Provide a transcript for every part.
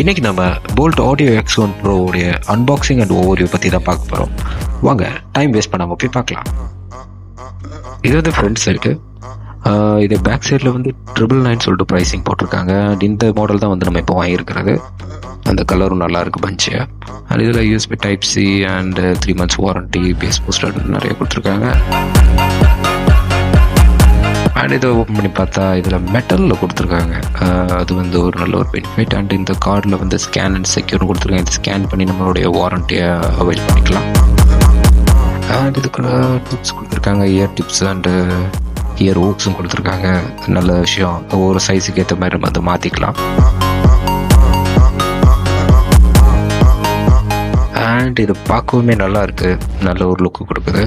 இன்னைக்கு நம்ம Boult audio X one ப்ரோவுடைய அன்பாக்சிங் அண்ட் ஓவரியூ பற்றி தான் பார்க்க போகிறோம் வாங்க டைம் வேஸ்ட் பண்ணாமல் போய் பார்க்கலாம். இது வந்து ஃப்ரண்ட் சைடு இது பேக் சைடில் வந்து ட்ரிபிள் நைன் சொல்லிட்டு ப்ரைஸிங் போட்டிருக்காங்க. அண்ட் இந்த மாடல் தான் வந்து நம்ம இப்போ வாங்கியிருக்கிறது. அந்த கலரும் நல்லாயிருக்கு பஞ்சு அண்ட் இதில் USB type C and three months warranty bass booster நிறைய கொடுத்துருக்காங்க. அண்ட் இதை ஓப்பன் பண்ணி பார்த்தா இதில் மெட்டலில் கொடுத்துருக்காங்க. அது வந்து ஒரு நல்ல ஒரு பெனிஃபிட் அண்ட் இந்த கார்டில் வந்து ஸ்கேன் அண்ட் செக்யூர்னு கொடுத்துருக்காங்க. இது ஸ்கேன் பண்ணி நம்மளுடைய வாரண்டியை அவைல் பண்ணிக்கலாம். அண்ட் இதுக்குள்ள டிப்ஸ் கொடுத்துருக்காங்க. இயர் டிப்ஸ் அண்டு இயர் ஓக்ஸும் கொடுத்துருக்காங்க. நல்ல விஷயம். ஒவ்வொரு சைஸுக்கு ஏற்ற மாதிரி நம்ம அதை மாற்றிக்கலாம் அண்ட் இது பார்க்கவுமே நல்லா இருக்குது நல்ல ஒரு லுக்கு கொடுக்குது.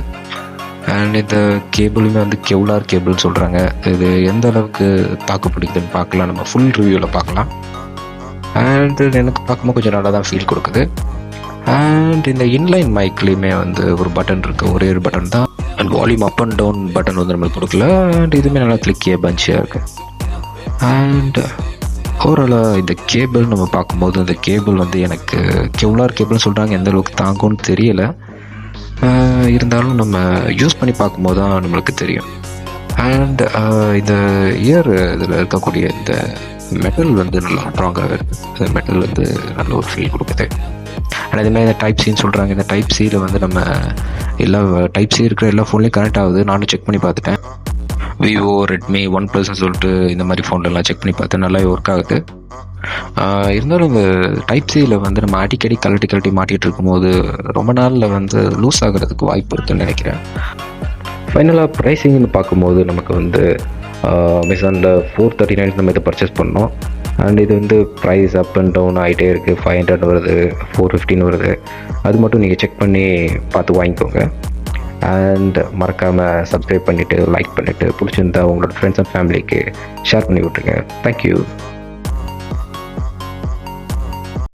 அண்ட் இந்த கேபிளுமே வந்து கெவ்லார் கேபிள் சொல்கிறாங்க இது எந்த அளவுக்கு தாக்கு பிடிக்குதுன்னு பார்க்கலாம். நம்ம ஃபுல் ரிவ்யூவில் பார்க்கலாம். அண்ட் எனக்கு பார்க்கும்போது கொஞ்சம் நல்லா தான் ஃபீல் கொடுக்குது. அண்ட் இந்த இன்லைன் மைக்லேயுமே வந்து ஒரு பட்டன் இருக்குது ஒரே ஒரு பட்டன் தான். And volume up and down button வந்து நம்மளுக்கு கொடுக்கல. அண்ட் இதுவுமே நல்லா கிளிக்கிய பஞ்சியாக இருக்குது அண்ட் ஓவராலாக இந்த கேபிள் நம்ம பார்க்கும்போது இந்த கேபிள் வந்து எனக்கு கெவ்லார் கேபிள்னு சொல்கிறாங்க எந்த அளவுக்கு தாங்கும்னு தெரியல. இருந்தாலும் நம்ம யூஸ் பண்ணி பார்க்கும்போது தான் நம்மளுக்கு தெரியும். அண்ட் இந்த இயர் இதில் இருக்கக்கூடிய இந்த மெட்டல் வந்து நல்லா ஸ்ட்ராங்காக இருக்குது இந்த மெட்டல் வந்து நல்ல ஒரு ஃபீல் கொடுக்குது. அண்ட் அதேமாதிரி இந்த டைப் சின்னு சொல்கிறாங்க இந்த டைப் சியில் வந்து நம்ம எல்லா டைப் சி இருக்கிற எல்லா ஃபோன்லேயும் கனெக்ட் ஆகுது. நானும் செக் பண்ணி பார்த்துட்டேன். விவோ ரெட்மி ஒன் ப்ளஸ்ன்னு சொல்லிட்டு இந்த மாதிரி ஃபோன்லலாம் செக் பண்ணி பார்த்தேன் நல்லாவே ஒர்க் ஆகுது. இருந்தாலும் இந்த டைப் சியில் வந்து நம்ம அடிக்கடி கழட்டி கழட்டி மாட்டிகிட்டு இருக்கும்போது ரொம்ப நாளில் வந்து லூஸ் ஆகிறதுக்கு வாய்ப்பு இருக்குன்னு நினைக்கிறேன். ஃபைனலாக ப்ரைஸிங்னு பார்க்கும்போது நமக்கு வந்து அமேசானில் ஃபோர் தேர்ட்டி நைன் நம்ம இதை பர்ச்சேஸ் பண்ணோம். அண்ட் இது வந்து ப்ரைஸ் அப் அண்ட் டவுன் ஆகிட்டே இருக்குது ஃபைவ் ஹண்ட்ரட் வருது ஃபோர் ஃபிஃப்டின் வருது. அது மட்டும் நீங்கள் செக் பண்ணி பார்த்து வாங்கிக்கோங்க. அண்ட் மறக்காமல் சப்ஸ்கிரைப் பண்ணிவிட்டு லைக் பண்ணிவிட்டு பிடிச்சிருந்தா உங்களோட ஃப்ரெண்ட்ஸ் அண்ட் ஃபேமிலிக்கு ஷேர் பண்ணி விட்ருங்க தேங்க்யூ